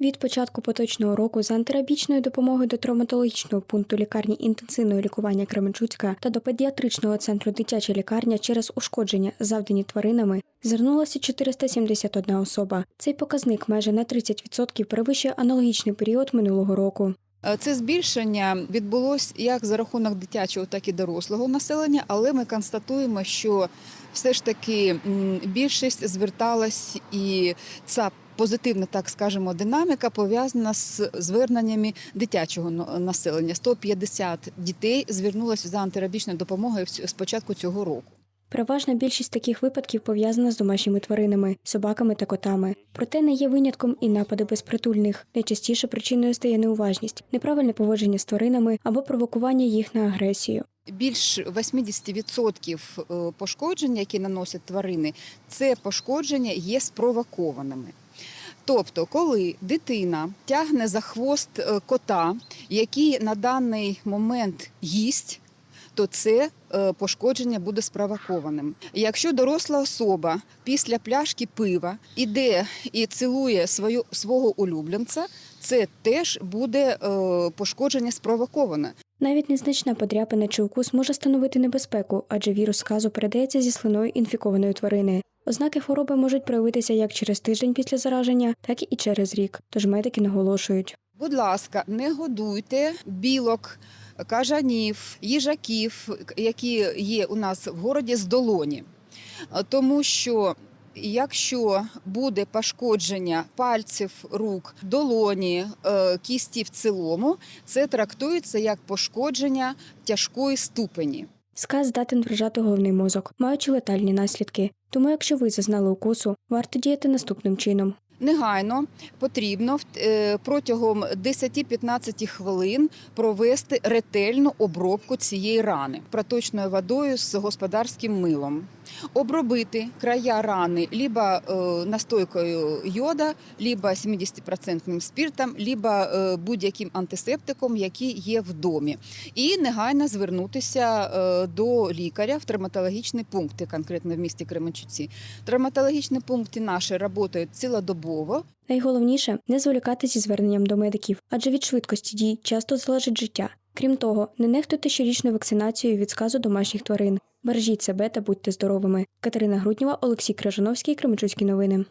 Від початку поточного року за антирабічною допомогою до травматологічного пункту лікарні інтенсивного лікування Кременчуцька та до педіатричного центру дитяча лікарня через ушкодження, завдані тваринами, звернулася 471 особа. Цей показник майже на 30% перевищує аналогічний період минулого року. Е, Це збільшення відбулось як за рахунок дитячого, так і дорослого населення, але ми констатуємо, що все ж таки більшість зверталась і ця позитивна, так скажемо, динаміка пов'язана з зверненнями дитячого населення. 150 дітей звернулося за антирабічною допомогою з з початку цього року. Переважна більшість таких випадків пов'язана з домашніми тваринами, собаками та котами. Проте не є винятком і напади безпритульних. Найчастіше причиною стає неуважність, неправильне поводження з тваринами або провокування їх на агресію. Більш 80% е, пошкоджень, які наносять тварини, це пошкодження є спровокованими. Тобто, коли дитина тягне за хвост е, кота, який на даний момент їсть, то це е, пошкодження буде спровокованим. Якщо доросла особа після пляшки пива іде і цілує свою свого улюбленця, це теж буде е, пошкодження спровоковане. Навіть незначна подряпина чи укус може становити небезпеку, адже вірус сказу передається зі слиною інфікованої тварини. Ознаки хвороби можуть проявитися як через тиждень після зараження, так і через рік. Тож медики наголошують. Будь ласка, не годуйте білок, кажанів, їжаків, які є у нас в городі з долоні. Тому що якщо буде пошкодження пальців, рук, долоні, е, кісті в цілому, це трактується як пошкодження тяжкої ступені. Сказ здатен вражати головний мозок, маючи летальні наслідки. Тому, якщо ви зазнали укусу, варто діяти наступним чином. Негайно потрібно е, протягом 10-15 хвилин провести ретельну обробку цієї рани проточною водою з господарським милом. Обробити края рани либо е, настойкою йода, либо 70% спиртом, либо е, будь-яким антисептиком, який є в домі. І негайно звернутися е, до лікаря в травматологічні пункти, конкретно в місті Кременчуці. Травматологічні пункти наші працюють цілодобово. Найголовніше не зволікати зі зверненням до медиків, адже від швидкості дій часто залежить життя. Крім того, не нехтуйте щорічною вакцинацією від сказу домашніх тварин. Бережіть себе та будьте здоровими. Катерина Груднєва, Олексій Крижановський, Кременчуцькі новини.